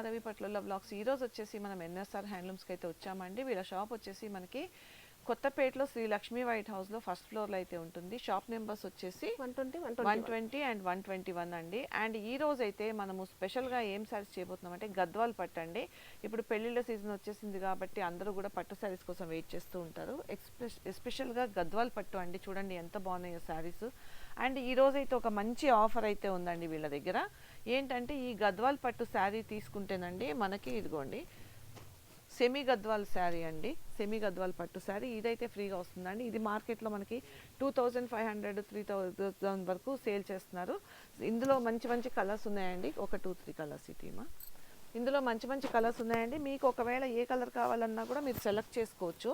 మాధవి పట్ల బ్లాగ్స్ ఈ రోజు వచ్చేసి మనం ఎన్ఎస్ఆర్ హ్యాండ్లూమ్స్కి అయితే వచ్చామండి. వీళ్ళ షాప్ వచ్చేసి మనకి కొత్తపేటలో శ్రీ లక్ష్మీ వైట్ హౌస్లో ఫస్ట్ ఫ్లోర్లో అయితే ఉంటుంది. షాప్ నెంబర్స్ వచ్చేసి one twenty one twenty and one twenty one అండి. అండ్ ఈ రోజు అయితే మనము స్పెషల్గా ఏం శారీస్ చేయబోతున్నాం అంటే గద్వాల్ పట్టు అండి. ఇప్పుడు పెళ్ళిళ్ళ సీజన్ వచ్చేసింది కాబట్టి అందరూ కూడా పట్టు శారీస్ కోసం వెయిట్ చేస్తూ ఉంటారు. ఎక్స్పెష ఎస్పెషల్గా గద్వాల్ పట్టు అండి. చూడండి ఎంత బాగున్నాయో శారీస్ అండ్ ఈ రోజు అయితే ఒక మంచి ఆఫర్ అయితే ఉందండి వీళ్ళ దగ్గర. ఏంటంటే ఈ గద్వాల్ పట్టు శారీ తీసుకుంటేనండి మనకి ఇదిగోండి సెమీ గద్వాల్ శారీ అండి సెమీ గద్వాల్ పట్టు శారీ. ఇదైతే ఫ్రీగా వస్తుందండి. ఇది మార్కెట్లో మనకి two thousand five hundred three thousand వరకు సేల్ చేస్తున్నారు. ఇందులో మంచి మంచి కలర్స్ ఉన్నాయండి. ఒక టూ త్రీ కలర్స్ ఇటీమా ఇందులో మంచి మంచి కలర్స్ ఉన్నాయండి. మీకు ఒకవేళ ఏ కలర్ కావాలన్నా కూడా మీరు సెలెక్ట్ చేసుకోవచ్చు.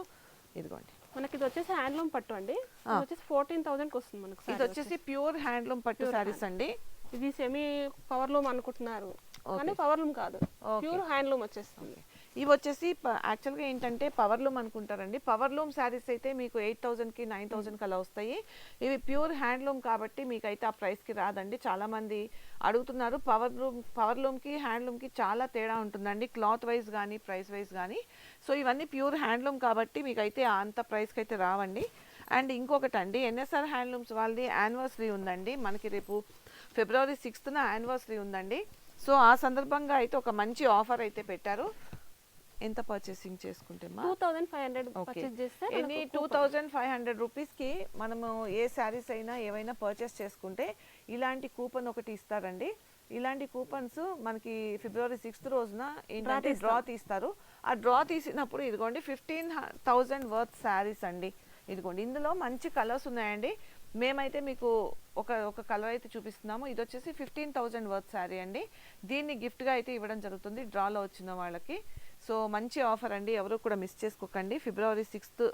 ఇదిగోండి. మనకి ఇది వచ్చేసి హ్యాండ్లూమ్ పట్టు అండి. ఇది వచ్చేసి ఫోర్టీన్ థౌసండ్కి వస్తుంది మనకు ఇది వచ్చేసి ప్యూర్ హ్యాండ్లూమ్ పట్టు శారీస్ అండి. ఇది సెమీ పవర్ లూమ్ అనుకుంటున్నారు. కానీ పవర్ లూమ్ కాదు. ప్యూర్ హ్యాండ్లూమ్ వచ్చేస్తుంది. ఇవి వచ్చేసి యాక్చువల్గా ఏంటంటే పవర్ లూమ్ అనుకుంటారండి. పవర్ లూమ్ శారీస్ అయితే మీకు ఎయిట్ థౌజండ్కి నైన్ థౌజండ్కి అలా వస్తాయి. ఇవి ప్యూర్ హ్యాండ్లూమ్ కాబట్టి మీకు అయితే ఆ ప్రైస్కి రాదండి. చాలామంది అడుగుతున్నారు. పవర్ లూమ్ పవర్ లూమ్కి హ్యాండ్లూమ్కి చాలా తేడా ఉంటుందండి. క్లాత్ వైజ్ కానీ ప్రైస్ వైజ్ కానీ సో ఇవన్నీ ప్యూర్ హ్యాండ్లూమ్ కాబట్టి మీకు అయితే అంత ప్రైస్కి అయితే రావండి. అండ్ ఇంకొకటి అండి ఎన్ఎస్ఆర్ హ్యాండ్లూమ్స్ వాళ్ళది యానివర్సరీ ఉందండి. మనకి రేపు ఫిబ్రవరి సిక్స్త్న యానివర్సరీ ఉందండి. సో ఆ సందర్భంగా అయితే ఒక మంచి ఆఫర్ అయితే పెట్టారు. ఎంత పర్చేసింగ్ చేసుకుంటే two thousand five hundred purchase చేస్తే any two thousand five hundred రూపీస్కి మనము ఏ శారీస్ అయినా ఏవైనా పర్చేస్ చేసుకుంటే ఇలాంటి కూపన్ ఒకటి ఇస్తారండి. ఇలాంటి కూపన్స్ మనకి ఫిబ్రవరి సిక్స్త్ రోజున ఏంటంటే డ్రా తీస్తారు. ఆ డ్రా తీసినప్పుడు ఇదిగోండి ఫిఫ్టీన్ థౌజండ్ వర్త్ శారీస్ అండి. ఇదిగోండి ఇందులో మంచి కలర్స్ ఉన్నాయండి. మేమైతే మీకు ఒక ఒక కలర్ అయితే చూపిస్తున్నాము. ఇది వచ్చేసి ఫిఫ్టీన్ థౌజండ్ వర్త్ శారీ అండి. దీన్ని గిఫ్ట్గా అయితే ఇవ్వడం జరుగుతుంది డ్రాలో వచ్చిన వాళ్ళకి. సో మంచి ఆఫర్ అండి. ఎవరు కూడా మిస్ చేసుకోకండి. ఫిబ్రవరి సిక్స్త్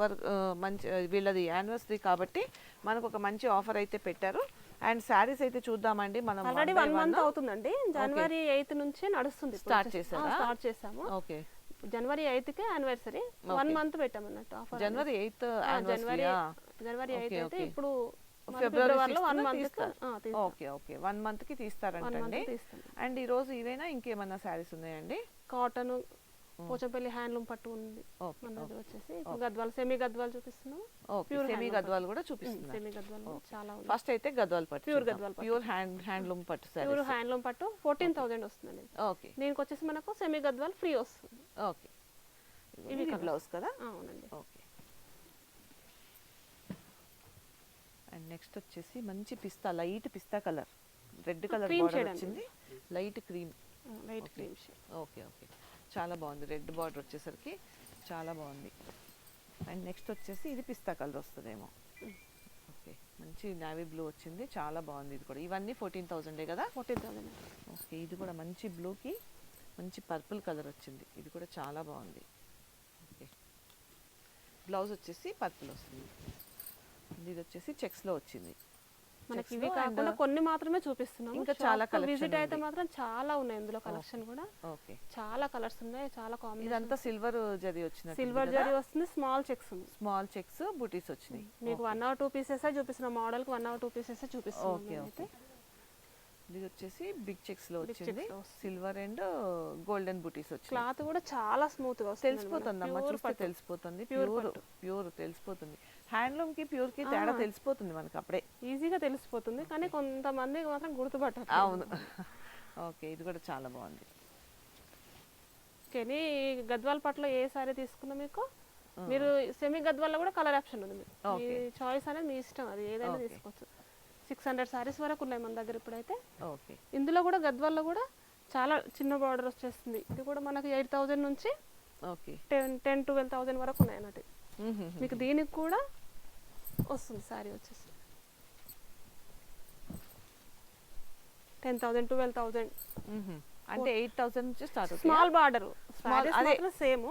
వరకు ఆ, మంచి వీళ్ళది యానివర్సరీ కాబట్టి మనకు ఒక మంచి ఆఫర్ అయితే పెట్టారు. అండ్ శారీస్ అయితే చూద్దామండి. మనం ఆల్రెడీ వన్ మంత్ అవుతుందండి. జనవరి ఎయిత్ నుంచి నడుస్తుంది Start చేశారా? స్టార్ట్ చేసాము ఓకే జనవరి ఎయిత్కి యానివర్సరీ వన్ మంత్ పెట్టామన్నట్టు ఆఫర్ జనవరి ఎయిత్ జనవరి జనవరి ఓకే, అయితే. ఇప్పుడు మన ఫిబ్రవరి ఫిబ్రవరిలో one month okay okay. One మంత్కి తీస్తారంటండి తీస్తాం అండ్. ఈ రోజు ఇవేనా? ఇంకేమన్నా శారీస్ ఉన్నాయండి? కాటన్ పోచంపల్లి హ్యాండ్లూమ్ పట్టు ఉంది. ఓకే మనది వచ్చేసి Gadwal semi Gadwal Pure semi Gadwal కూడా చూపిస్తున్నారు. సెమీ గద్వాల్ చాలా ఫస్ట్ అయితే గద్వాల్ పట్టు Pure Gadwal. Pure hand handloom పట్టు ప్యూర్ శారీస్. హ్యాండ్లూమ్ పట్టు ఫోర్టీన్ థౌసండ్ వస్తుందండి. ఓకే. దీనికి వచ్చేసి మనకు సెమీ గద్వాల్ ఫ్రీ వస్తుంది. ఓకే. ఇవి బ్లౌజ్ కదా? అవునండి. ఓకే. అండ్ నెక్స్ట్ వచ్చేసి మంచి పిస్తా లైట్ పిస్తా కలర్. Red colour border. వచ్చింది. Light cream. Light. Cream okay okay. చాలా బాగుంది. రెడ్ బార్డర్ వచ్చేసరికి చాలా బాగుంది. అండ్ నెక్స్ట్ వచ్చేసి ఇది పిస్తా కలర్ వస్తుందేమో. ఓకే. మంచి నావీ బ్లూ వచ్చింది. చాలా బాగుంది ఇది కూడా. ఇవన్నీ ఫోర్టీన్ థౌజండే కదా? ఫోర్టీన్ థౌసండ్ ఓకే ఇది కూడా మంచి బ్లూకి మంచి పర్పుల్ కలర్ వచ్చింది. ఇది కూడా చాలా బాగుంది. ఓకే. బ్లౌజ్ వచ్చేసి పర్పుల్ వస్తుంది. ఇది వచ్చేసి చెక్స్లో వచ్చింది. మనకి ఇవి లో కాకుండా కొన్ని మాత్రమే చూపిస్తున్నాము. ఇంకా చాలా విజిట్ అయితే. మాత్రం చాలా ఉన్నాయి ఇందులో కలెక్షన్ కూడా. ఓకే. చాలా కలర్స్ ఉన్నాయి చాలా కాంబినేషన్ ఇదంతా సిల్వర్ జరీ వచ్చినట్టు సిల్వర్ జరీ వస్తుంది స్మాల్ చెక్స్ ఉంది. స్మాల్ చెక్స్ బుటీస్ వచ్చినాయి. మీకు వన్ అవర్ టూ పీసెస్ చూపిస్తున్నాం మోడల్కి వన్ అవర్ టూ పీసెస్ చూపిస్తున్నాం ఓకే. ఓకే. ఇది వచ్చేసి బిగ్ చెక్స్లో వచ్చింది. లో. సిల్వర్ అండ్ గోల్డెన్ బుటీస్ వచ్చింది క్లాత్ కూడా చాలా స్మూత్గా తెలిసిపోతుంది అమ్మ చూస్తే. తెలిసిపోతుంది. ప్యూర్. ప్యూర్ తెలిసిపోతుంది. హ్యాండ్లూమ్కి ప్యూర్కి తేడా తెలిసిపోతుంది మనకి అప్పుడే. ఈజీగా తెలిసిపోతుంది కానీ కొంతమంది మాత్రం గుర్తుపట్టారు. అవును. ఓకే ఇది కూడా చాలా బాగుంది. కానీ గద్వాల పట్ల ఏ సారీ తీసుకున్నా మీకు? మీరు సెమీ గద్వాల్లో కూడా కలర్ ఆప్షన్ ఉంది మీకు. మీ. చాయిస్ అనేది మీ ఇష్టం అది ఏదైనా. తీసుకోవచ్చు. సిక్స్ హండ్రెడ్ సారీస్ వరకు ఉన్నాయి మన దగ్గర ఇప్పుడైతే. ఓకే. ఇందులో కూడా గద్వాల్లో కూడా చాలా చిన్న బార్డర్ వచ్చేస్తుంది. ఇది కూడా మనకి ఎయిట్ థౌజండ్ నుంచి okay. Ten ten twelve thousand వరకు ఉన్నాయి అన్నట్టు. మీకు దీనికి కూడా వస్తుంది సారీ వచ్చేసి టెన్ థౌజండ్ ట్వెల్వ్ థౌజండ్ అంటే ఎయిట్ థౌసండ్ నుంచి స్టార్ట్ స్మాల్ బార్డర్ అదే. Same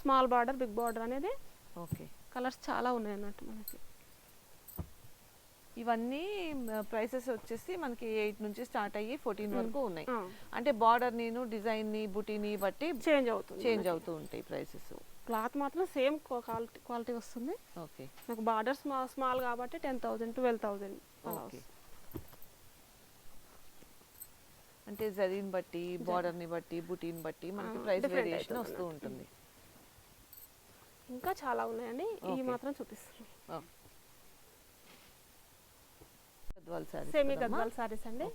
small border big border అనేది ఓకే కలర్స్ చాలా ఉన్నాయి అన్నట్టు మనకి. ఇవన్నీ ప్రైసెస్ వచ్చేసి మనకి ఎయిట్ నుంచి స్టార్ట్ అయ్యి ఫోర్టీన్ వరకు ఉన్నాయి. అంటే బార్డర్ నేను డిజైన్ని బుటీని బట్టి చేంజ్ అవుతుంది చేంజ్ అవుతూ ఉంటాయి ప్రైసెస్ క్లాత్ మాత్రం సేమ్ క్వాలిటీ క్వాలిటీ వస్తుంది. ఓకే. నాకు బార్డర్ స్మాల్ స్మాల్ కాబట్టి టెన్ థౌసండ్ ట్వెల్వ్ ఓకే. వస్తుంది. అంటే జరీని బట్టి border ని బట్టి బుటీని బట్టి మనకి ప్రైస్ వేరియేషన్ వస్తూ. ఉంటుంది. ఇంకా చాలా ఉన్నాయండి. ఇవి. మాత్రం చూపిస్తున్నాం గద్వాల్ శారీస్ సెమీ గద్వాల్ సారీస్ అండి.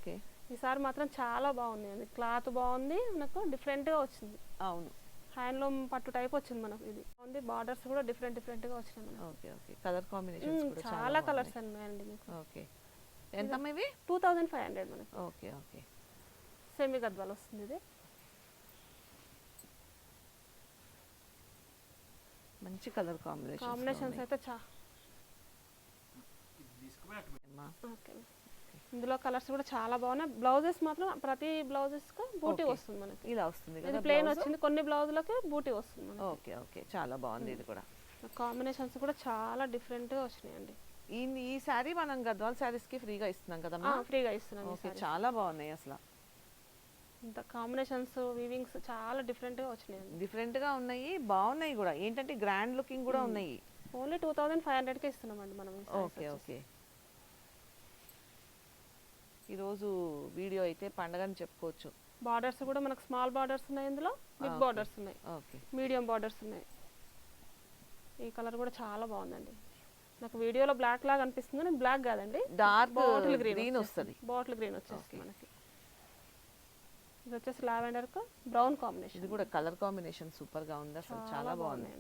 ఈసారి మాత్రం చాలా బాగున్నాయండి. క్లాత్ బాగుంది మనకు డిఫరెంట్గా వచ్చింది. అవును. హ్యాండ్లూమ్ పట్టు టైప్ వచ్చింది మనకు ఇది. బాగుంది బార్డర్స్ కూడా డిఫరెంట్ డిఫరెంట్గా వచ్చినాయి మనకు. Okay okay. కలర్ కూడా చాలా కలర్స్ ఉన్నాయండి మీకు. ఓకే. ఎంత ఇవి? టూ థౌజండ్ ఫైవ్ హండ్రెడ్ మనకి. Okay okay. సెమీ గద్వాల్ వస్తుంది ఇది. మంచి కలర్ కాంబినేషన్ కాంబినేషన్స్ అయితే చా ఓకే. ఇందులో కలర్స్ కూడా చాలా బాగున్నాయి. బ్లౌజెస్ మాత్రం ప్రతి బ్లౌజెస్కు బూటీ. వస్తుంది మనకి. ఇలా వస్తుంది ఇది కదా ప్లేన్? వచ్చింది. కొన్ని బ్లౌజులకి బూటీ వస్తుంది ఓకే ఓకే. చాలా బాగుంది ఇది కూడా. కాంబినేషన్స్ కూడా చాలా డిఫరెంట్గా వచ్చినాయండి ఈ ఈ శారీ మనం గద్వాల్ శారీస్కి ఫ్రీగా ఇస్తున్నాం కదమ్మా? ఫ్రీగా ఇస్తున్నాం ఓకే. చాలా బాగున్నాయి అసలు. ఇంత కాంబినేషన్స్ వీవింగ్స్ చాలా డిఫరెంట్గా వచ్చినాయండి డిఫరెంట్గా ఉన్నాయి బాగున్నాయి కూడా. ఏంటంటే గ్రాండ్ లుకింగ్ కూడా ఉన్నాయి. ఓన్లీ టూ థౌజండ్ ఫైవ్ హండ్రెడ్కి ఇస్తున్నామండి మనం ఈ sarees ఓకే. ఓకే. ఈరోజు వీడియో అయితే పండగని చెప్పుకోవచ్చు. బార్డర్స్ కూడా మనకు స్మాల్ బార్డర్స్ ఉన్నాయి ఇందులో బిగ్. బార్డర్స్ ఉన్నాయి. ఓకే మీడియం బార్డర్స్ ఉన్నాయి. ఈ కలర్ కూడా చాలా బాగుందండి. నాకు వీడియోలో బ్లాక్ లాగా అనిపిస్తుంది కానీ బ్లాక్ కాదండి. డార్క్ బాటిల్ గ్రీన్ గ్రీన్ వస్తుంది. బాటిల్ గ్రీన్ వచ్చేస్తుంది Okay. మనకి. ఇది వచ్చేసి లావెండర్కు బ్రౌన్ కాంబినేషన్ ఇది కూడా కలర్ కాంబినేషన్ సూపర్గా ఉంది అసలు చాలా బాగుంది.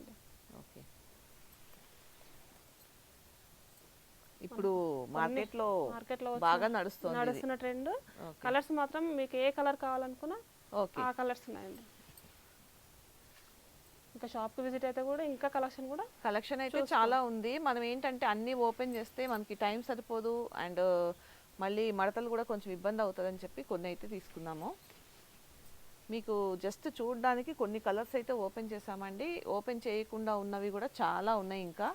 ఓకే ఇప్పుడు మార్కెట్లో మార్కెట్లో బాగా నడుస్తుంది. నడుస్తున్న ట్రెండ్. కలర్స్ మాత్రం మీకు ఏ కలర్ కావాలనుకున్నా ఓకే. ఆ కలర్స్ ఉన్నాయండి. ఇంకా షాప్కి విజిట్ అయితే కూడా ఇంకా కలెక్షన్ కూడా కలెక్షన్ అయితే చాలా ఉంది. మనం ఏంటంటే అన్ని ఓపెన్ చేస్తే మనకి టైం సరిపోదు అండ్ మళ్ళీ మడతలు కూడా కొంచెం ఇబ్బంది అవుతుందని చెప్పి కొన్ని అయితే తీసుకున్నాము. మీకు జస్ట్ చూడడానికి కొన్ని కలర్స్ అయితే ఓపెన్ చేసామండి ఓపెన్ చేయకుండా ఉన్నవి కూడా చాలా ఉన్నాయి ఇంకా.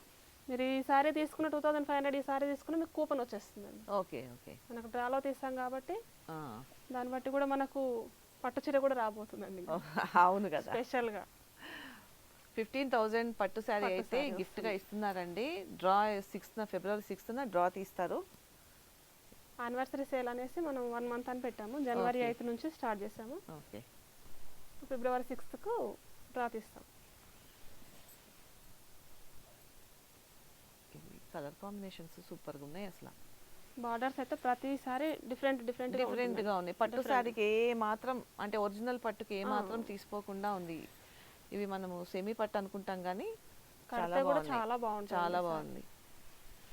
మీరు ఈ సారీ తీసుకున్న టూ థౌసండ్ ఫైవ్ హండ్రెడ్ ఈ సారీ తీసుకున్న మీకు కూపన్ వచ్చేస్తుందండి. Okay okay. మనకు డ్రాలో తీస్తాం కాబట్టి. దాన్ని బట్టి కూడా మనకు పట్టు చీర కూడా రాబోతుందండి అవును కదా. స్పెషల్గా ఫిఫ్టీన్ థౌజండ్ పట్టు శారీ అయితే శారీ గిఫ్ట్గా ఇస్తున్నారండి. డ్రా సిక్స్త్ ఫిబ్రవరి సిక్స్త్ డ్రా తీస్తారు. యానివర్సరీ సేల్ అనేసి మనం వన్ మంత్ అని పెట్టాము. జనవరి. ఎయిత్ నుంచి స్టార్ట్ చేసాము. ఓకే. ఫిబ్రవరి సిక్స్త్కు డ్రా తీస్తాం. కలర్ కాంబినేషన్స్ సూపర్గా ఉన్నాయి అసలు. బార్డర్స్ అయితే ప్రతిసారి డిఫరెంట్ డిఫరెంట్ డిఫరెంట్గా ఉంది పట్టు. శారీకి ఏ మాత్రం అంటే ఒరిజినల్ పట్టుకి ఏ. మాత్రం తీసుకోకుండా ఉంది. ఇవి మనము సెమీ పట్టు అనుకుంటాం కానీ చాలా కూడా. చాలా బాగుంటుంది చాలా బాగుంది.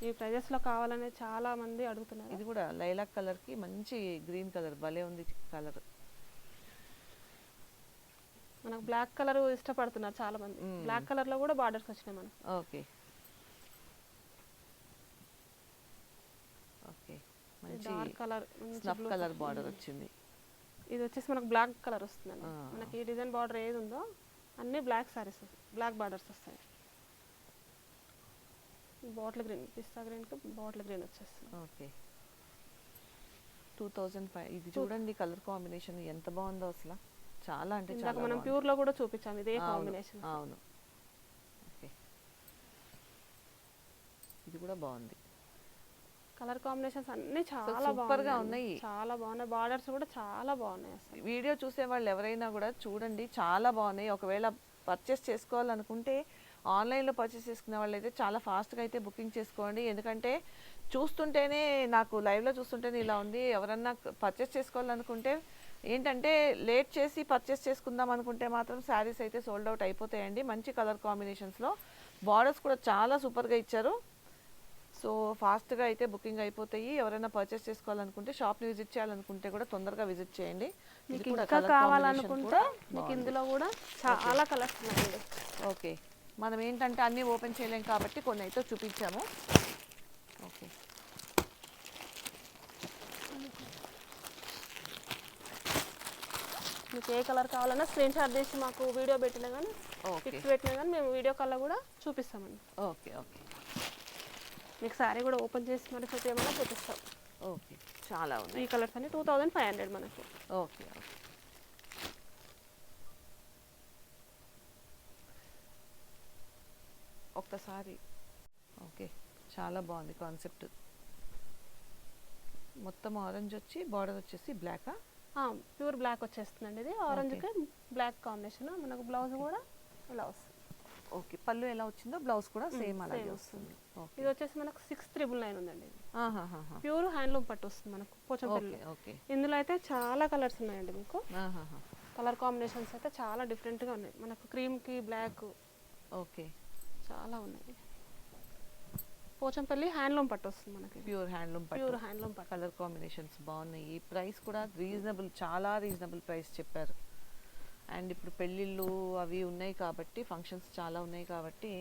ఈ ప్రైజెస్లో కావాలని చాలా మంది అడుగుతున్నారు. ఇది కూడా లైలాక్ కలర్కి మంచి గ్రీన్ కలర్ భలే ఉంది కలర్. మనకు బ్లాక్ కలర్ ఇష్టపడుతున్నారు చాలా మంది. బ్లాక్ కలర్లో కూడా బార్డర్స్ వచ్చినాయి ఓకే ఓకే. మంచి కలర్ స్నఫ్ కలర్ బార్డర్ వచ్చింది. ఇది వచ్చేసి మనకు బ్లాక్ కలర్ వస్తుందండి. మనకి ఈ డిజైన్ బార్డర్ ఏది ఉందో అన్ని బ్లాక్ సారీస్ బ్లాక్ బార్డర్స్ వస్తాయి. బాటిల్ గ్రీన్ పిస్తా గ్రీన్కి బాటిల్ గ్రీన్ వచ్చేస్తుంది. ఓకే. టూ థౌజండ్ ఫైవ్ ఇది చూడండి కలర్ కాంబినేషన్ ఎంత బాగుందో అసలు. చాలా అంటే చాలా మనం బాగుంది. ప్యూర్లో కూడా చూపించాం ఇదే కాంబినేషన్. అవును. ఓకే. ఇది కూడా బాగుంది. కలర్ కాంబినేషన్స్ అన్ని చాలా super గా ఉన్నాయి. చాలా బాగున్నాయి. బార్డర్స్ కూడా చాలా బాగున్నాయి అసలు. వీడియో చూసే వాళ్ళు ఎవరైనా కూడా చూడండి చాలా బాగున్నాయి. ఒకవేళ పర్చేస్ చేసుకోవాలనుకుంటే ఆన్లైన్లో పర్చేస్ చేసుకునే వాళ్ళు అయితే చాలా ఫాస్ట్గా అయితే బుకింగ్ చేసుకోండి. ఎందుకంటే చూస్తుంటేనే నాకు లైవ్లో చూస్తుంటేనే ఇలా ఉంది. ఎవరన్నా పర్చేస్ చేసుకోవాలనుకుంటే ఏంటంటే లేట్ చేసి పర్చేస్ చేసుకుందాం అనుకుంటే మాత్రం శారీస్ అయితే సోల్డ్ అవుట్ అయిపోతాయండి. మంచి కలర్ కాంబినేషన్స్లో బార్డర్స్ కూడా చాలా సూపర్గా ఇచ్చారు. సో ఫాస్ట్గా అయితే బుకింగ్ అయిపోతాయి. ఎవరైనా పర్చేస్ చేసుకోవాలనుకుంటే షాప్ని విజిట్ చేయాలనుకుంటే కూడా తొందరగా విజిట్ చేయండి. మీకు ఇంకా కావాలనుకుంటే మీకు. ఇందులో కూడా చాలా కలర్స్ ఉన్నాయండి. ఓకే. మనం ఏంటంటే అన్నీ ఓపెన్ చేయలేం కాబట్టి కొన్ని అయితే చూపించాము. ఓకే. మీకు ఏ కలర్ కావాలన్నా స్క్రీన్ షాట్ చేసి మాకు వీడియో పెట్టినా కానీ పిక్స్ పెట్టినా కానీ మేము వీడియో కాల్లో కూడా చూపిస్తామండి. Okay okay. మీకు సారీ కూడా ఓపెన్ చేసి మరి సెట్ ఏమైనా చూపిస్తాం. ఓకే చాలా ఈ ఉన్నాయి కలర్స్ అన్ని టూ థౌజండ్ ఫైవ్ హండ్రెడ్ మనకి. Okay okay. ఒక్కసారి ఓకే చాలా బాగుంది కాన్సెప్ట్. మొత్తం ఆరెంజ్ వచ్చి బార్డర్ వచ్చేసి బ్లాకా? ప్యూర్ బ్లాక్ వచ్చేస్తుందండి ఇది. ఆరెంజ్కి బ్లాక్ కాంబినేషన్. మనకు బ్లౌజ్ కూడా వస్తుంది ఓకే. పళ్ళు ఎలా వచ్చిందో బ్లౌజ్ కూడా సేమ్ అలాగే వస్తుంది. ఓకే. ఇది వచ్చేసి మనకు సిక్స్ త్రిబుల్ నైన్ ఉందండి. ప్యూర్ హ్యాండ్లూమ్ పట్టు వస్తుంది మనకు పోచంపల్లి ఓకే ఓకే. ఇందులో అయితే చాలా కలర్స్ ఉన్నాయండి మీకు. కలర్ కాంబినేషన్స్ అయితే చాలా డిఫరెంట్గా ఉన్నాయి. మనకు క్రీమ్కి బ్లాక్ ఓకే. చాలా ఉన్నాయి. పోచంపల్లి హ్యాండ్లూమ్ పట్టు వస్తుంది మనకి. ప్యూర్ హ్యాండ్లూమ్ ప్యూర్ హ్యాండ్లూమ్ పట్టు. కలర్ కాంబినేషన్స్ బాగున్నాయి. ప్రైస్ కూడా రీజనబుల్ చాలా రీజనబుల్ ప్రైస్ చెప్పారు. అండ్ ఇప్పుడు పెళ్ళిళ్ళు అవి ఉన్నాయి కాబట్టి ఫంక్షన్స్ చాలా ఉన్నాయి కాబట్టి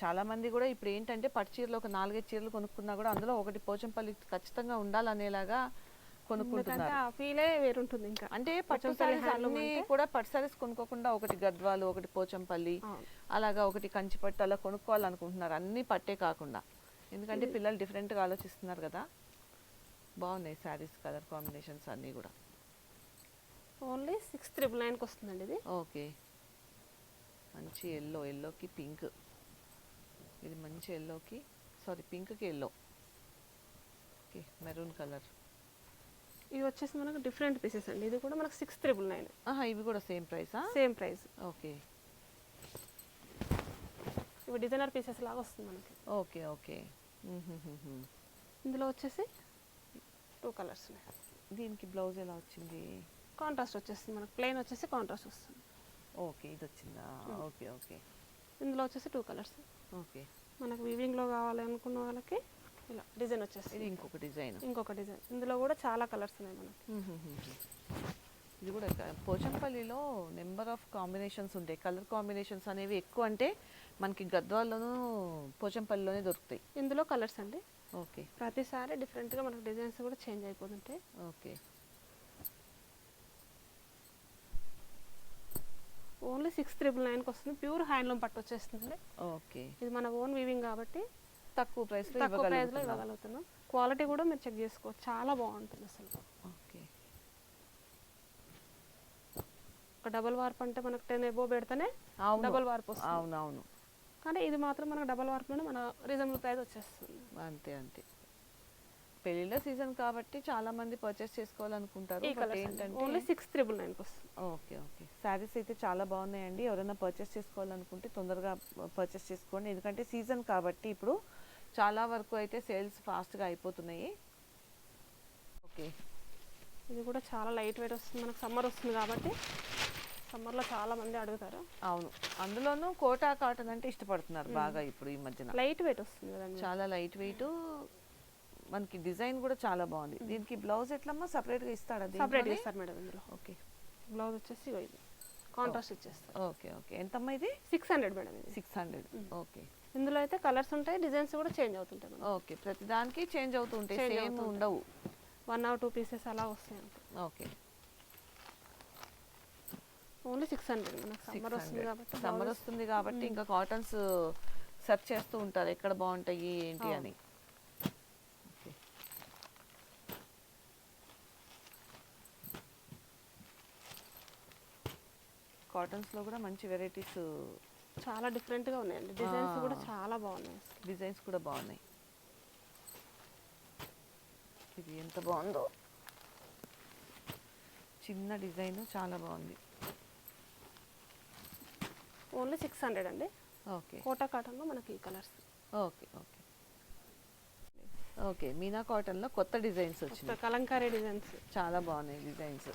చాలా మంది కూడా ఇప్పుడు ఏంటంటే పట్టు చీరలు ఒక నాలుగైదు చీరలు కొనుక్కున్నా కూడా అందులో ఒకటి పోచంపల్లి ఖచ్చితంగా ఉండాలనేలాగా కొనుక్కుంటున్నారు. ఫీలే వేరుంటుంది ఇంకా. అంటే పట్టు సారీస్ అన్ని కూడా పట్టు సారీస్ కొనుక్కోకుండా ఒకటి గద్వాలు ఒకటి పోచంపల్లి. అలాగా ఒకటి కంచి పట్టు అలా కొనుక్కోవాలనుకుంటున్నారు. అన్ని పట్టే కాకుండా. ఎందుకంటే పిల్లలు డిఫరెంట్గా ఆలోచిస్తున్నారు కదా. బాగున్నాయి శారీస్ కలర్ కాంబినేషన్స్ అన్నీ కూడా. ఓన్లీ సిక్స్ త్రిబుల్ నైన్కి వస్తుందండి ఇది. ఓకే. మంచి ఎల్లో ఎల్లోకి పింక్ ఇది మంచి ఎల్లోకి సారీ పింక్కి ఎల్లో ఓకే మెరూన్ కలర్ ఇది వచ్చేసి మనకు డిఫరెంట్ పీసెస్ అండి. ఇది కూడా మనకు సిక్స్ త్రిబుల్ నైన్. ఆహా ఇవి కూడా సేమ్ ప్రైసా సేమ్ ప్రైస్ ఓకే. ఇవి డిజైనర్ పీసెస్ లాగా వస్తుంది మనకి. Okay okay. ఇందులో వచ్చేసి టూ కలర్స్ ఉన్నాయి. దీనికి బ్లౌజ్ ఎలా వచ్చింది? కాంట్రాస్ట్ వచ్చేస్తుంది మనకు. ప్లెయిన్ వచ్చేసి కాంట్రాస్ట్ వస్తుంది. ఓకే ఇది వచ్చిందా? Okay okay. ఇందులో వచ్చేసి టూ కలర్స్ ఓకే. మనకు వీవింగ్లో కావాలి అనుకున్న వాళ్ళకి ఇలా డిజైన్ వచ్చేస్తుంది. ఇది ఇంకొక డిజైన్ ఇంకొక డిజైన్ ఇందులో కూడా చాలా కలర్స్ ఉన్నాయి మనకి. ఇది కూడా పోచంపల్లిలో నెంబర్ ఆఫ్ కాంబినేషన్స్ ఉంటాయి. కలర్ కాంబినేషన్స్ అనేవి ఎక్కువ అంటే మనకి గద్వాల్లోనూ పోచంపల్లిలోనే దొరుకుతాయి. ఇందులో కలర్స్ అండి. ఓకే. ప్రతిసారి డిఫరెంట్గా మనకు డిజైన్స్ కూడా చేంజ్ అయిపోతుంటాయి. ఓకే. ఓన్లీ సిక్స్ త్రిబుల్ నైన్కి వస్తుంది. ప్యూర్ హ్యాండ్లూమ్ పట్టు వచ్చేస్తుంది. ఓకే. ఇది మన ఓన్ వీవింగ్ కాబట్టి తక్కువ ప్రైస్లో తక్కువ ప్రైస్లో ఇవ్వగలుగుతున్నాం. ఇవ్వగలుగుతున్నాం క్వాలిటీ కూడా మీరు చెక్ చేసుకోవచ్చు. చాలా బాగుంటుంది అసలు. ఓకే. ఒక డబల్ వార్ప్ అంటే మనకు టెన్ ఎబో పెడితేనే డబల్ వార్ప్ అవునవును. కానీ ఇది మాత్రం మనకు డబల్ వార్ప్లోనే మన రీజనబుల్ ప్రైస్ వచ్చేస్తుంది. అంతే అంతే. పెళ్ళిళ్ళ సీజన్ కాబట్టి చాలా మంది పర్చేస్ చేసుకోవాలనుకుంటారు. ఏంటంటే ఓన్లీ సిక్స్ త్రిబుల్ వస్తుంది. Okay okay. శారీస్ అయితే చాలా బాగున్నాయండి. ఎవరైనా పర్చేస్ చేసుకోవాలనుకుంటే తొందరగా పర్చేస్ చేసుకోండి. ఎందుకంటే సీజన్ కాబట్టి ఇప్పుడు చాలా వరకు అయితే సేల్స్ ఫాస్ట్గా అయిపోతున్నాయి. ఓకే. ఇది కూడా చాలా లైట్ వెయిట్ వస్తుంది. మనకు సమ్మర్ వస్తుంది కాబట్టి సమ్మర్లో చాలా మంది అడుగుతారు. అవును. అందులోనూ కోటా కాటన్ అంటే ఇష్టపడుతున్నారు బాగా ఇప్పుడు ఈ మధ్యన. లైట్ వెయిట్ వస్తుంది చాలా లైట్ వెయిట్ మనకి డిజైన్ కూడా చాలా బాగుంది. దీనికి బ్లౌజ్ ఎట్లమ్మా? సపరేట్గా ఇస్తాడా సపరేట్? చేస్తారు మేడం ఇందులో. ఓకే బ్లౌజ్ వచ్చేసి ఇది. కాంట్రాస్ట్ ఇచ్చేస్తారు. ఓకే ఓకే ఎంతమ్మా ఇది? సిక్స్ హండ్రెడ్ మేడం ఇది. సిక్స్ హండ్రెడ్ ఓకే ఇందులో అయితే కలర్స్ ఉంటాయి డిజైన్స్ కూడా చేంజ్ అవుతుంటాయి ఓకే ప్రతి దానికి చేంజ్ అవుతూ ఉంటాయి Change సేమ్ ఉండవు. వన్ ఆర్ టూ పీసెస్ అలా వస్తాయి okay only six hundred summer వస్తుంది కాబట్టి సమ్మర్ వస్తుంది కాబట్టి ఇంకా కాటన్స్ సెర్చ్ చేస్తూ ఉంటారు. ఎక్కడ బాగుంటాయి ఏంటి అవును. అని. కాటన్స్లో కూడా మంచి వెరైటీస్ చాలా డిఫరెంట్గా ఉన్నాయండి. డిజైన్స్ కూడా. చాలా బాగున్నాయి. డిజైన్స్ కూడా బాగున్నాయి. ఇది ఎంత బాగుందో. చిన్న డిజైన్ చాలా బాగుంది. ఓన్లీ సిక్స్ హండ్రెడ్ అండి. ఓకే. కోటా కాటన్లో మనకి ఈ colours. Okay okay. Okay Meena కాటన్లో కొత్త డిజైన్స్ వచ్చినాయి. కలంకారీ డిజైన్స్. చాలా బాగున్నాయి డిజైన్స్.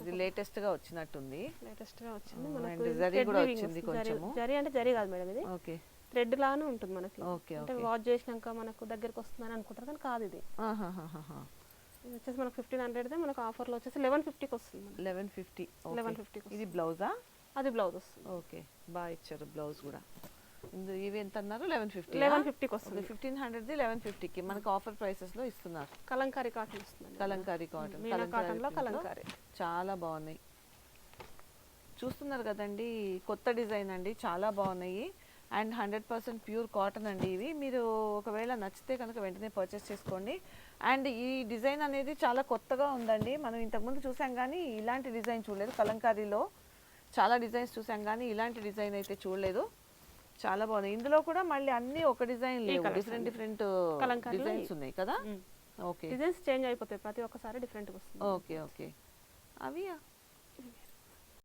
ఇది లేటెస్ట్గా వచ్చినట్టుంది. లేటెస్ట్గా వచ్చింది. ఆ, మనకు జరీ కూడా వచ్చింది వస్తుంది. జరీ- కొంచెము. జరీ అంటే జరీ కాదు మేడం ఇది. ఓకే థ్రెడ్ లానే ఉంటుంది మనకి. ఓకే అంటే వాష్ చేసినాక మనకు దగ్గరికి వస్తుందని అనుకుంటారు కానీ కాదు ఇది. ఇది వచ్చేసి మనకు ఫిఫ్టీన్ హండ్రెడ్ మనకు ఆఫర్లో వచ్చేసి లెవెన్ ఫిఫ్టీకి వస్తుంది లెవెన్ ఫిఫ్టీ లెవెన్ ఫిఫ్టీకి ఇది బ్లౌజా అది బ్లౌజ్ వస్తుంది. ఓకే బాగా ఇచ్చారు బ్లౌజ్ కూడా. ఇవి ఎంత అన్నారు? లెవెన్ ఫిఫ్టీ లెవెన్ ఫిఫ్టీకి వస్తుంది. ఫిఫ్టీన్ హండ్రెడ్ది లెవెన్ ఫిఫ్టీకి మనకి ఆఫర్ ప్రైసెస్లో ఇస్తున్నారు. Kalamkari cotton Kalamkari cotton. print లో కలంకారీ. చాలా బాగున్నాయి. చూస్తున్నారు కదండి కొత్త డిజైన్ అండి చాలా బాగున్నాయి. And hundred percent pure cotton అండి ఇవి. మీరు ఒకవేళ నచ్చితే కనుక వెంటనే పర్చేస్ చేసుకోండి. అండ్ ఈ డిజైన్ అనేది చాలా కొత్తగా ఉందండి. మనం ఇంతకుముందు చూసాం కానీ ఇలాంటి డిజైన్ చూడలేదు. కలంకారీలో చాలా డిజైన్స్ చూసాం కానీ ఇలాంటి డిజైన్ అయితే చూడలేదు. చాలా బాగుంది ఇందులో కూడా మళ్ళీ అన్ని ఒక డిజైన్ లేవు. డిఫరెంట్. డిఫరెంట్ డిజైన్స్ ఉన్నాయి కదా? ఓకే. డిజైన్స్ చేంజ్ అయిపోతాయి. ప్రతి ఒక్కసారి డిఫరెంట్గా వస్తుంది. Okay okay. అవి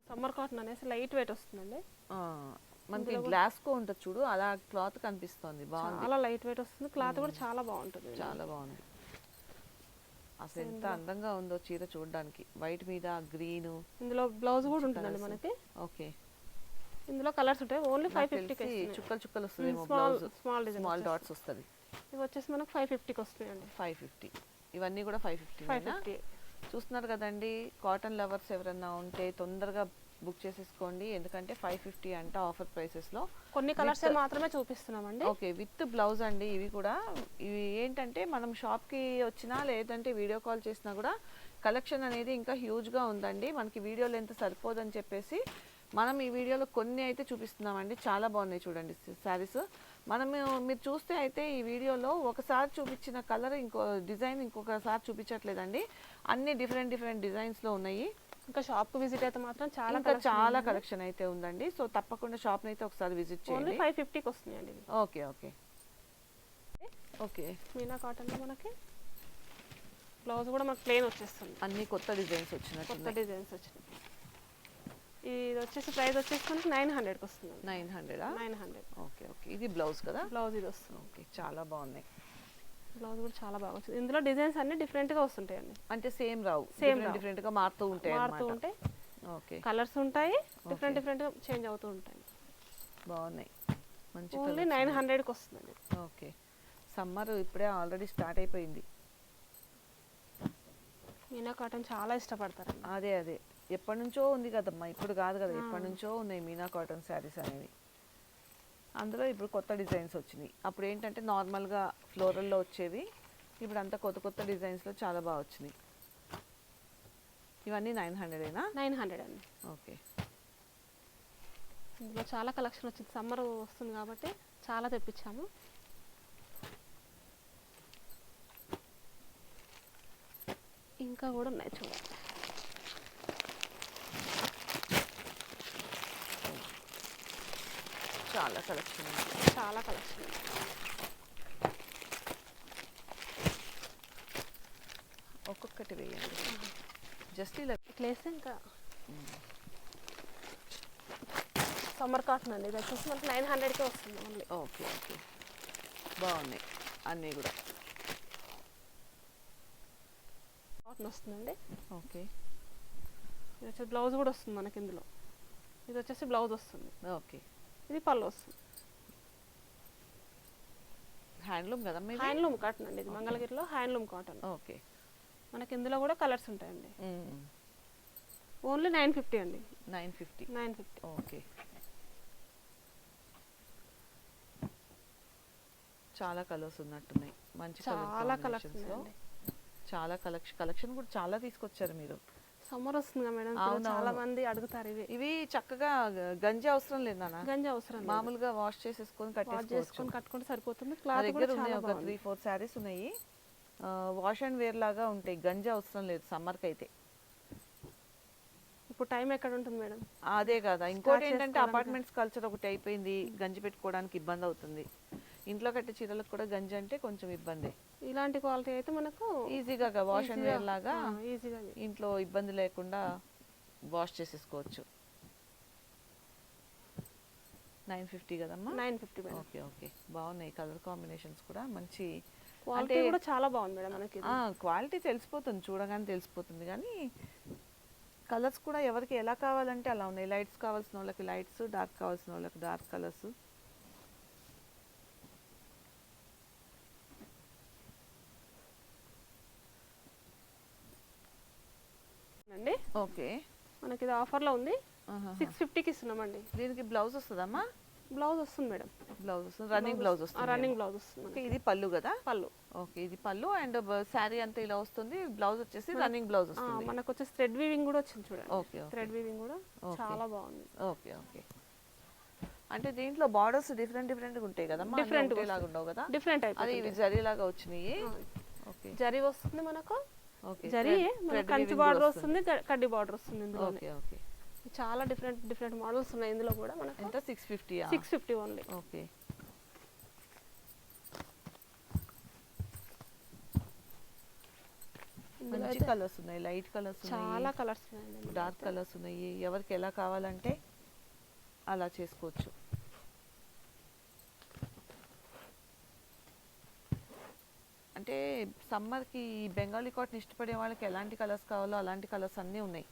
సమ్మర్ కాటన్ అనేసి లైట్ వెయిట్ వస్తుందండి. ఆ, మనకి గ్లాస్ కో ఉంటుంది చూడు అలా క్లాత్ కనిపిస్తుంది బాగుంది. చాలా లైట్ వెయిట్ వస్తుంది. క్లాత్ కూడా చాలా బాగుంటుంది చాలా బాగుంది. అసలు ఎంత అందంగా ఉందో చీర చూడడానికి. వైట్ మీద గ్రీన్ ఇందులో బ్లౌజ్ కూడా ఉంటుందండి మనకి. ఓకే. ఇందులో కలర్స్ ఉంటాయి. ఓన్లీ ఫైవ్ ఫిఫ్టీకి చుక్కలు చుక్కలు వస్తుంది స్మాల్ స్మాల్ స్మాల్ డాట్స్ వస్తుంది. ఇవి వచ్చేసి మనకు ఫైవ్ ఫిఫ్టీకి వస్తాయండి ఫైవ్ ఫిఫ్టీ ఇవన్నీ కూడా ఫైవ్ ఫిఫ్టీ ఫైవ్ ఫిఫ్టీ చూస్తున్నారు కదండి కాటన్ లవర్స్ ఎవరన్నా ఉంటే తొందరగా బుక్ చేసేసుకోండి. ఎందుకంటే ఫైవ్ ఫిఫ్టీ అంట ఆఫర్ ప్రైసెస్లో కొన్ని కలర్స్ మాత్రమే చూపిస్తున్నామండి. ఓకే విత్ బ్లౌజ్ అండి ఇవి కూడా. ఇవి ఏంటంటే మనం షాప్కి వచ్చినా లేదంటే వీడియో కాల్ చేసినా కూడా కలెక్షన్ అనేది ఇంకా హ్యూజ్గా ఉందండి. మనకి వీడియో లెంత్ సరిపోదని చెప్పేసి మనం ఈ వీడియోలో కొన్ని అయితే చూపిస్తున్నామండి. చాలా బాగున్నాయి చూడండి శారీస్. మనం మీరు చూస్తే అయితే ఈ వీడియోలో ఒకసారి చూపించిన కలర్ ఇంకో డిజైన్ ఇంకొకసారి చూపించట్లేదండి. అన్ని డిఫరెంట్ డిఫరెంట్ డిజైన్స్లో ఉన్నాయి. ఇంకా షాప్కు విజిట్ అయితే మాత్రం చాలా ఇంకా చాలా కలెక్షన్ అయితే ఉందండి. సో తప్పకుండా షాప్ని అయితే ఒకసారి విజిట్ ఓన్లీ చేయండి ఫైవ్ ఫిఫ్టీకి వస్తున్నాయండి ఓకే ఓకే. ఓకే. మీనా కాటన్లో మనకి బ్లౌజ్ కూడా మనకి ప్లెయిన్ వచ్చేస్తుంది. అన్ని కొత్త డిజైన్స్ వచ్చినట్టు కొత్త డిజైన్స్ వచ్చినాయి ఇది వచ్చేసి ప్రైస్ వచ్చేసి మనకి నైన్ హండ్రెడ్కి వస్తుంది. Nine హండ్రెడా? Nine hundred. Okay okay. ఇది బ్లౌజ్ కదా? బ్లౌజ్ ఇది వస్తుంది. ఓకే చాలా బాగున్నాయి బ్లౌజ్ కూడా చాలా బాగా వచ్చింది. ఇందులో డిజైన్స్ అన్ని డిఫరెంట్గా వస్తుంటాయండి. అంటే సేమ్ రావు. Same డిఫరెంట్ రావు. డిఫరెంట్గా మారుతూ ఉంటాయి మారుతూ ఉంటాయి. ఓకే. కలర్స్ ఉంటాయి డిఫరెంట్ డిఫరెంట్గా చేంజ్ అవుతూ ఉంటాయి. బాగున్నాయి. మంచి ఓన్లీ నైన్ హండ్రెడ్కి వస్తుందండి. ఓకే. సమ్మర్ ఇప్పుడే ఆల్రెడీ స్టార్ట్ అయిపోయింది. మీనా కాటన్ చాలా ఇష్టపడతారండి. అదే అదే. ఎప్పటి నుంచో ఉంది కదమ్మా. ఇప్పుడు కాదు కదా ఎప్పటి నుంచో ఉన్నాయి మీనా కాటన్ శారీస్ అనేవి. అందులో ఇప్పుడు కొత్త డిజైన్స్ వచ్చినాయి. అప్పుడు ఏంటంటే నార్మల్గా ఫ్లోరల్లో వచ్చేవి. ఇప్పుడు అంతా కొత్త కొత్త డిజైన్స్లో చాలా బాగా వచ్చినాయి. ఇవన్నీ నైన్ హండ్రెడేనా నైన్ హండ్రెడ్ అండి. ఓకే. ఇందులో చాలా కలెక్షన్ వచ్చింది. సమ్మర్ వస్తుంది కాబట్టి చాలా తెప్పించాము. ఇంకా కూడా ఉన్నాయి చూడండి చాలా కలెక్షన్ చాలా కలెక్షన్. ఒక్కొక్కటి వేయండి. జస్ట్ ఇలా ఇట్లా వేస్తే ఇంకా సమ్మర్ కాటన్ అండి. ఇది వచ్చేసి మనకి నైన్ హండ్రెడ్కే వస్తుంది ఓన్లీ. Okay okay. బాగున్నాయి. అన్నీ కూడా. కాటన్ వస్తుందండి. ఓకే. ఇది వచ్చేసి బ్లౌజ్ కూడా వస్తుంది మనకి ఇందులో. ఇది వచ్చేసి బ్లౌజ్ వస్తుంది. ఓకే. ఇది పళ్ళు వస్తుంది. హ్యాండ్లూమ్ ఇది హ్యాండ్లూమ్ కాటన్ అండి. ఇది మంగళగిరిలో హ్యాండ్లూమ్ కాటన్. ఓకే. మనకి ఇందులో కూడా కలర్స్ ఉంటాయండి. ఓన్లీ నైన్ ఫిఫ్టీ అండి. Nine fifty. Nine fifty. Okay. చాలా కలర్స్ ఉన్నట్టున్నాయి. మంచి చాలా కలర్స్ చాలా కలెక్షన్ కలెక్షన్ కూడా చాలా తీసుకొచ్చారు మీరు. సమ్మర్ వస్తుంది మేడం చాలా. మంది అడుగుతారు ఇవి. ఇవి చక్కగా గంజి అవసరం లేదు గంజి అవసరం. మామూలుగా వాష్ చేసేసుకొని చేసుకొని కట్టుకుంటే సరిపోతుంది. క్లాత్ దగ్గర ఉన్నాయి ఒక త్రీ ఫోర్ శారీస్ ఉన్నాయి. వాష్ అండ్ వేర్ లాగా ఉంటాయి. గంజి అవసరం లేదు సమ్మర్కి అయితే. ఇప్పుడు టైం ఎక్కడ ఉంటుంది మేడం? అదే కదా. ఇంకోటి ఏంటంటే. అపార్ట్మెంట్స్ కల్చర్ ఒకటి అయిపోయింది. గంజి పెట్టుకోవడానికి ఇబ్బంది అవుతుంది. ఇంట్లో కట్టే చీరలకు కూడా గంజి అంటే కొంచెం ఇబ్బంది. ఇలాంటి క్వాలిటీ అయితే మనకు ఈజీగా వాష్ అండ్ వేర్ లాగా ఈజీగా ఇంట్లో ఇబ్బంది లేకుండా వాష్ చేసేసుకోవచ్చు. నైన్ ఫిఫ్టీ కదమ్మా? Nine fifty okay okay. బాగున్నాయి కలర్ కాంబినేషన్స్ కూడా. మంచి క్వాలిటీ కూడా చాలా బాగుంది మేడం మనకి. క్వాలిటీ తెలిసిపోతుంది చూడగానే తెలిసిపోతుంది. కానీ కలర్స్ కూడా ఎవరికి ఎలా కావాలంటే అలా ఉన్నాయి. లైట్స్ కావాల్సిన వాళ్ళకి లైట్స్ డార్క్ కావాల్సిన వాళ్ళకి డార్క్ కలర్స్ అండి ఓకే. మనకి ఇది ఆఫర్లో ఉంది. సిక్స్ ఫిఫ్టీకి ఇస్తున్నామండి. దీనికి బ్లౌజ్ వస్తుందమ్మా? బ్లౌజ్ వస్తుంది మేడం. బ్లౌజ్ వస్తుంది. రన్నింగ్ బ్లౌజ్ వస్తుంది రన్నింగ్ బ్లౌజ్ వస్తుంది. ఇది పళ్ళు కదా? పళ్ళు. ఓకే ఇది పళ్ళు అండ్ శారీ అంతా ఇలా వస్తుంది. బ్లౌజ్ వచ్చేసి రన్నింగ్ బ్లౌజ్ వస్తుంది. మనకు వచ్చేసి థ్రెడ్ వీవింగ్ కూడా వచ్చింది చూడండి. ఓకే థ్రెడ్ వీవింగ్ కూడా. చాలా బాగుంది. Okay okay. అంటే దీంట్లో బార్డర్స్ డిఫరెంట్ డిఫరెంట్ ఉంటాయి కదా గా లాగా ఉండవు కదా? డిఫరెంట్ అది ఇవి జరీ లాగా వచ్చినాయి ఓకే. జరీ వస్తుంది మనకు. జరీ కంచి బార్డర్ వస్తుంది కడ్డీ బార్డర్ వస్తుంది ఇందులో ఓకే ఓకే. చాలా డిఫరెంట్ డిఫరెంట్ మోడల్స్ ఉన్నాయి ఇందులో కూడా మనకు. ఎంత? Six fifty six fifty only okay. మంచి కలర్స్ ఉన్నాయి లైట్ కలర్స్ చాలా ఉన్నాయి కలర్స్ ఉన్నాయండి. ఇందులో డార్క్. కలర్స్ ఉన్నాయి. ఎవరికి ఎలా కావాలంటే అలా చేసుకోవచ్చు. అంటే సమ్మర్కి ఈ బెంగాలీ కాటన్ ఇష్టపడే వాళ్ళకి ఎలాంటి కలర్స్ కావాలో అలాంటి కలర్స్ అన్నీ ఉన్నాయి.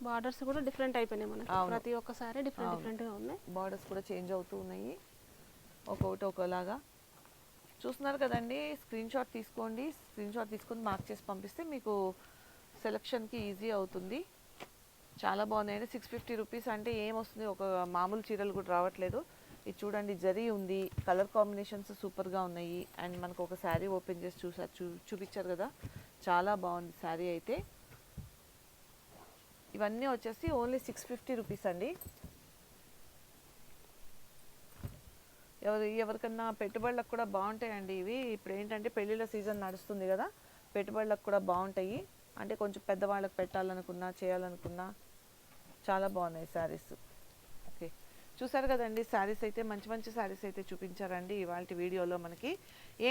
బార్డర్స్ కూడా డిఫరెంట్ అయిపోయినాయి మనకి. అవును. ప్రతి ఒక్కసారి డిఫరెంట్ అవును. డిఫరెంట్గా ఉన్నాయి. బార్డర్స్ కూడా చేంజ్ అవుతూ ఉన్నాయి. ఒక్కొక్కటి ఒకలాగా చూస్తున్నారు కదండి స్క్రీన్ షాట్ తీసుకోండి. స్క్రీన్ షాట్ తీసుకొని మార్క్ చేసి పంపిస్తే మీకు సెలక్షన్కి ఈజీ అవుతుంది. చాలా బాగున్నాయండి. సిక్స్ ఫిఫ్టీ రూపీస్ అంటే ఏం వస్తుంది? ఒక మామూలు చీరలు కూడా రావట్లేదు. ఇది చూడండి జరీ ఉంది. కలర్ కాంబినేషన్స్ సూపర్గా ఉన్నాయి. అండ్ మనకు ఒక శారీ ఓపెన్ చేసి చూసారు చూ చూపించారు కదా. చాలా బాగుంది శారీ అయితే. ఇవన్నీ వచ్చేసి ఓన్లీ సిక్స్ ఫిఫ్టీ రూపీస్ అండి. ఎవరు ఎవరికన్నా పెట్టుబడులకు కూడా బాగుంటాయండి ఇవి. ఇప్పుడు ఏంటంటే పెళ్ళిళ్ళ సీజన్ నడుస్తుంది కదా. పెట్టుబడులకు కూడా బాగుంటాయి. అంటే కొంచెం పెద్దవాళ్ళకి పెట్టాలనుకున్నా చేయాలనుకున్నా చాలా బాగున్నాయి శారీస్. చూసారు కదండి శారీస్ అయితే మంచి మంచి శారీస్ అయితే చూపించారండి ఇవాళ వీడియోలో మనకి.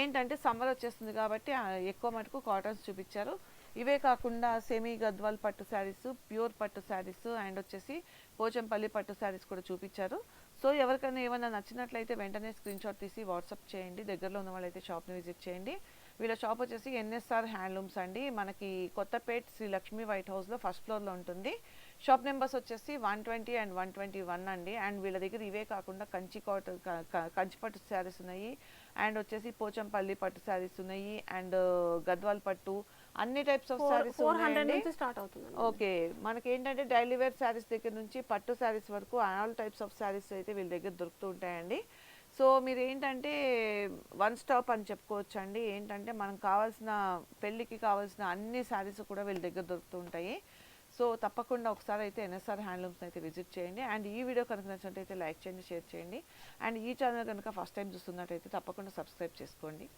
ఏంటంటే సమ్మర్ వచ్చేస్తుంది కాబట్టి ఎక్కువ మటుకు కాటన్స్ చూపించారు. ఇవే కాకుండా సెమీ గద్వాల్ పట్టు శారీస్ ప్యూర్ పట్టు శారీస్ అండ్ వచ్చేసి పోచంపల్లి పట్టు శారీస్ కూడా చూపించారు. సో ఎవరికైనా ఏమైనా నచ్చినట్లయితే వెంటనే స్క్రీన్ షాట్ తీసి వాట్సాప్ చేయండి. దగ్గరలో ఉన్న వాళ్ళైతే షాప్ని విజిట్ చేయండి. వీళ్ళ షాప్ వచ్చేసి ఎన్ఎస్ఆర్ హ్యాండ్లూమ్స్ అండి. మనకి కొత్తపేట్ శ్రీ లక్ష్మీ వైట్ హౌస్లో ఫస్ట్ ఫ్లోర్లో ఉంటుంది. షాప్ నెంబర్స్ వచ్చేసి one twenty and one twenty one అండి. అండ్ వీళ్ళ దగ్గర ఇవే కాకుండా కంచి కాట కంచి పట్టు శారీస్ ఉన్నాయి. అండ్ వచ్చేసి పోచంపల్లి పట్టు శారీస్ ఉన్నాయి. అండ్ గద్వాల్ పట్టు అన్ని టైప్స్ ఆఫ్ శారీస్ స్టార్ట్ అవుతుంది ఓకే. మనకి ఏంటంటే డైలీ వేర్ శారీస్ దగ్గర నుంచి పట్టు శారీస్ వరకు ఆల్ టైప్స్ ఆఫ్ శారీస్ అయితే వీళ్ళ దగ్గర దొరుకుతూ ఉంటాయండి. సో మీరు ఏంటంటే వన్ స్టాప్ అని చెప్పుకోవచ్చు అండి ఏంటంటే మనం కావాల్సిన పెళ్ళికి కావాల్సిన అన్ని శారీస్ కూడా వీళ్ళ దగ్గర దొరుకుతూ ఉంటాయి. సో తప్పకుండా ఒకసారి అయితే ఎన్ఎస్ఆర్ హ్యాండ్లూమ్స్ అయితే విజిట్ చేయండి. అండ్ ఈ వీడియో కనుక నచ్చినట్టయితే లైక్ చేయండి షేర్ చేయండి. అండ్ ఈ ఛానల్ కనుక ఫస్ట్ టైం చూస్తున్నట్టయితే తప్పకుండా సబ్స్క్రైబ్ చేసుకోండి.